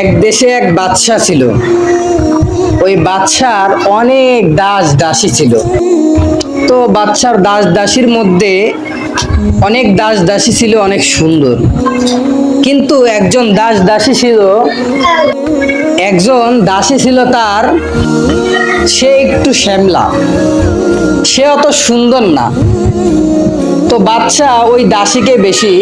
এক দেশে এক বাদশা ছিল। ওই বাদশার অনেক দাস দাসী ছিল। তো বাদশার দাস দাসীর মধ্যে অনেক দাস দাসী ছিল, অনেক সুন্দর। কিন্তু একজন দাস দাসী ছিল, একজন দাসী ছিল তার, সে একটু শ্যামলা। সে অত সুন্দর না। তো বাচ্চা ওই দাসীকে বেশি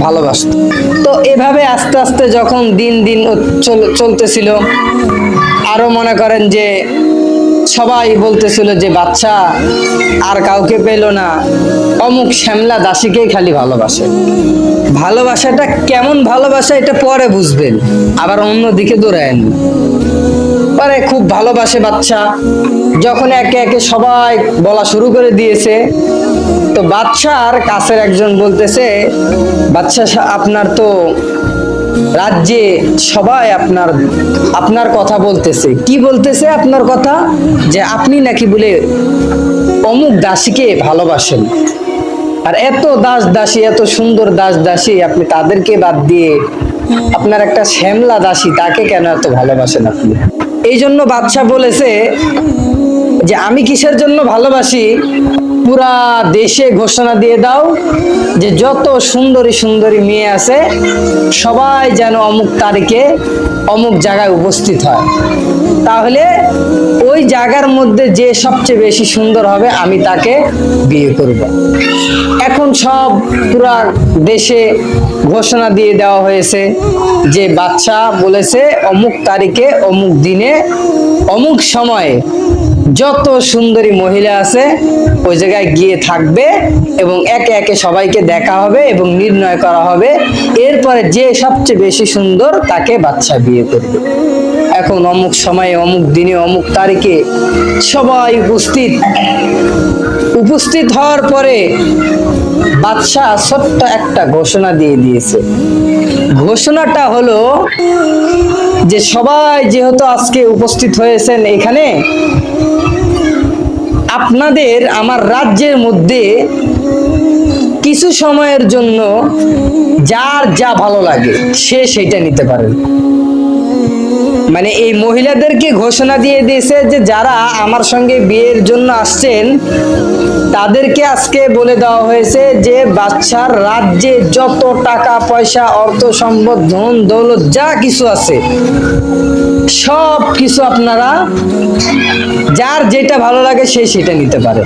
ভালোবাসত। তো এভাবে আস্তে আস্তে যখন দিন দিন চল- চলতেছিল আরও মনে করেন যে সবাই বলতেছিল যে, বাচ্চা, আর কাউকে পেল না। অমুক শ্যামলা দাসীকেই খালি ভালোবাসে। ভালোবাসাটা কেমন ভালোবাসা, এটা পরে বুঝবেন। আবার অন্যদিকে দৌড়ায়েন। পরে খুব ভালোবাসে বাচ্চা। যখন একে একে সবাই বলা শুরু করে দিয়েছে, তো বাচ্চার কাছের একজন বলতেছে বাচ্চা আপনার তো রাজ্যে সবাই আপনার আপনার কথা বলতেছে। কি বলতেছে আপনার কথা? যে আপনি নাকি বলে অমুক দাসীকে ভালোবাসেন। আর এত দাস দাসী, এত সুন্দর দাস দাসী, আপনি তাদেরকে বাদ দিয়ে আপনার একটা শ্যামলা দাসী, তাকে কেন এত ভালোবাসেন আপনি? এই জন্য বাদশাহ বলেছে যে আমি কিসের জন্য ভালোবাসি? পুরা দেশে ঘোষণা দিয়ে দাও যে যত সুন্দরী সুন্দরী মেয়ে আছে, সবাই যেন অমুক তারিখে অমুক জায়গায় উপস্থিত হয়। তাহলে ওই জায়গার মধ্যে যে সবচেয়ে বেশি সুন্দর হবে, আমি তাকে বিয়ে করব। এখন সব পুরা দেশে ঘোষণা দিয়ে দেওয়া হয়েছে যে বাচ্চা বলেছে, অমুক তারিখে, অমুক দিনে, অমুক সময়ে যত সুন্দরী মহিলা আছে, ওই জায়গায় গিয়ে থাকবে এবং একে একে সবাইকে দেখা হবে এবং নির্ণয় করা হবে। এরপরে যে সবচেয়ে বেশি সুন্দর তাকে বাচ্চা বিয়ে করবে। এখন অমুক সময়ে, অমুক দিনে, অমুক তারিখে সবাই উপস্থিত। উপস্থিত হওয়ার পরে বাদশাহ ছোট্ট একটা ঘোষণা দিয়ে দিয়েছে। ঘোষণাটা হলো যে সবাই যেহেতু আজকে উপস্থিত হয়েছেন এখানে, আপনাদের আমার রাজ্যের মধ্যে কিছু সময়ের জন্য যার যা ভালো লাগে সে সেটা নিতে পারেন। মানে এই মহিলাদেরকে ঘোষণা দিয়ে দিয়েছে যে যারা আমার সঙ্গে বিয়ের জন্য আসছেন, তাদেরকে আজকে বলে দেওয়া হয়েছে যে বাচ্চার রাজ্যে যত টাকা, পয়সা, অর্থ সম্পদ, ধন, দৌলত, যা কিছু আছে, সব কিছু আপনারা যার যেটা ভালো লাগে সে সেটা নিতে পারে।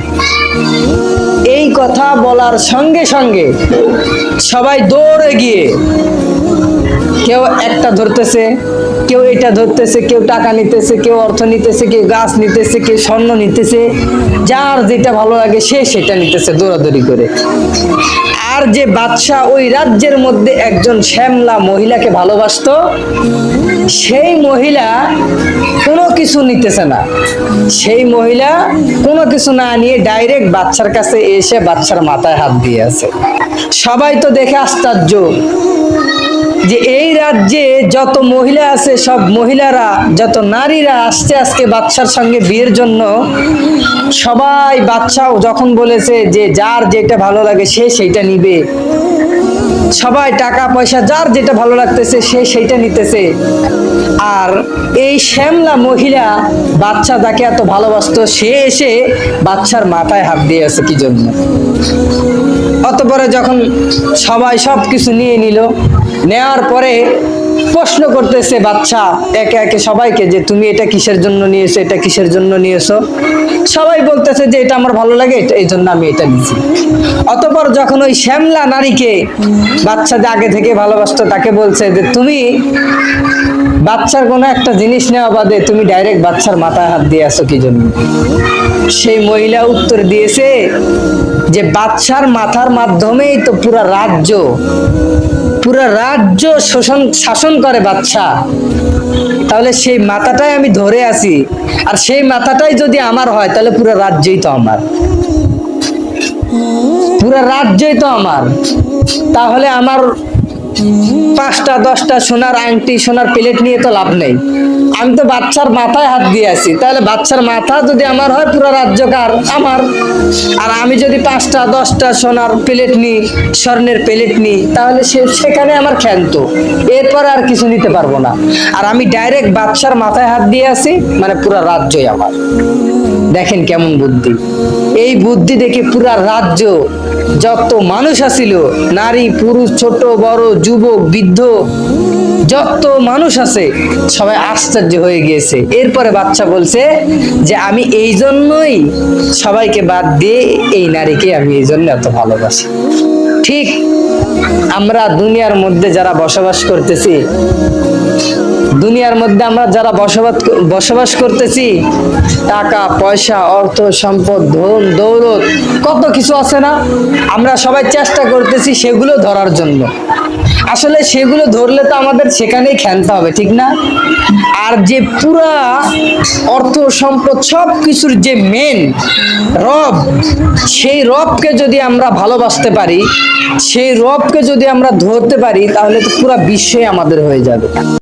এই কথা বলার সঙ্গে সঙ্গে সবাই দৌড়ে গিয়ে কেউ একটা ধরতেছে, কেউ এটা ধরতেছে, কেউ টাকা নিতেছে, কেউ অর্থ নিতেছে, কেউ গাছ নিতেছে, কেউ স্বর্ণ নিতেছে, যার যেটা ভালো লাগে সে সেটা নিতেছে দৌড়াদৌড়ি করে। আর যে বাদশা ওই রাজ্যের মধ্যে একজন শ্যামলা মহিলাকে ভালোবাসতো, সেই মহিলা কোনো কিছু নিতেছে না। সেই মহিলা কোনো কিছু না নিয়ে ডাইরেক্ট বাচ্চার কাছে এসে বাচ্চার মাথায় হাত দিয়ে আছে। সবাই তো দেখে আশ্চর্য। যে এই রাজ্যে যত মহিলা আছে, সব মহিলারা, যত নারীরা আসছে আজকে বাচ্চার সঙ্গে বিয়ের জন্য, সবাই বাচ্চাও যখন বলেছে যে যার যেটা ভালো লাগে সে সেইটা নিবে। সবাই টাকা, পয়সা, যার যেটা ভালো লাগতেছে, সে সেইটা নিতেছে। আর এই শ্যামলা মহিলা বাচ্চা তাকে এত ভালোবাসতো, সে এসে বাচ্চার মাথায় হাত দিয়ে আছে কি জন্য? অতপরে যখন সবাই সব কিছু নিয়ে নিল, নেওয়ার পরে প্রশ্ন করতেছে বাচ্চা, একে একে সবাইকে যে তুমি এটা কিসের জন্য নিয়েছো, এটা কিসের জন্য নিয়েছো? সবাই বলতেছে যে এটা আমার ভালো লাগে, এই জন্য আমি এটা নিয়েছি। অতপর যখন ওই শ্যামলা নারীকে বাচ্চা যে আগে থেকে ভালোবাসতো, তাকে বলছে যে, তুমি বাচ্চার কোনো একটা জিনিস নেওয়া বাদে তুমি ডাইরেক্ট বাচ্চার মাথায় হাত দিয়ে আসো কি জন্য? সেই মহিলা উত্তর দিয়েছে যে, বাচ্চার মাথার মাধ্যমেই তো পুরা রাজ্য পুরা রাজ্য শোষণ, শাসন করে বাচ্চা। তাহলে সেই মাথাটাই আমি ধরে আছি। আর সেই মাথাটাই যদি আমার হয়, তাহলে পুরো রাজ্যই তো আমার। পুরো রাজ্যই তো আমার। তাহলে আমার পাঁচটা, দশটা সোনার আংটি, সোনার প্লেট নিয়ে তো লাভ নেই। আমি তো বাচ্চার মাথায় হাত দিয়ে আছি। তাহলে বাচ্চার মাথা যদি আমার হয়, পুরো রাজ্যকার আমার। আর আমি যদি পাঁচটা, দশটা সোনার প্লেট নিই, স্বর্ণের প্লেট নিই, তাহলে সে সেখানে আমার ক্ষান্ত। এরপর আর কিছু নিতে পারব না। আর আমি ডাইরেক্ট বাচ্চার মাথায় হাত দিয়ে আছি মানে পুরো রাজ্যই আমার। দেখেন কেমন বুদ্ধি। এই বুদ্ধি দেখে পুরা রাজ্য যত মানুষ আছিল নারী, পুরুষ, ছোট, বড়, যুবক, বৃদ্ধ, যত মানুষ আছে, সবাই আশ্চর্য হয়ে গিয়েছে। এরপরে বাচ্চা বলছে যে, আমি এই জন্যই সবাইকে বাদ দিয়ে এই নারীকে আমি এই জন্য এত ভালোবাসি। ঠিক আমরা দুনিয়ার মধ্যে যারা বসবাস করতেছি দুনিয়ার মধ্যে আমরা যারা বসবাস বসবাস করতেছি, টাকা, পয়সা, অর্থ, সম্পদ, ধন, দৌলত, কত কিছু আছে না, আমরা সবাই চেষ্টা করতেছি সেগুলো ধরার জন্য। আসলে সেগুলো ধরলে তো আমাদের সেখানেই খেলতে হবে, ঠিক না? আর যে পুরা অর্থ, সম্পদ সব কিছুর যে মেন রব, সেই রবকে যদি আমরা ভালোবাসতে পারি, সেই রবকে যদি আমরা ধরতে পারি, তাহলে তো পুরা বিশ্বই আমাদের হয়ে যাবে।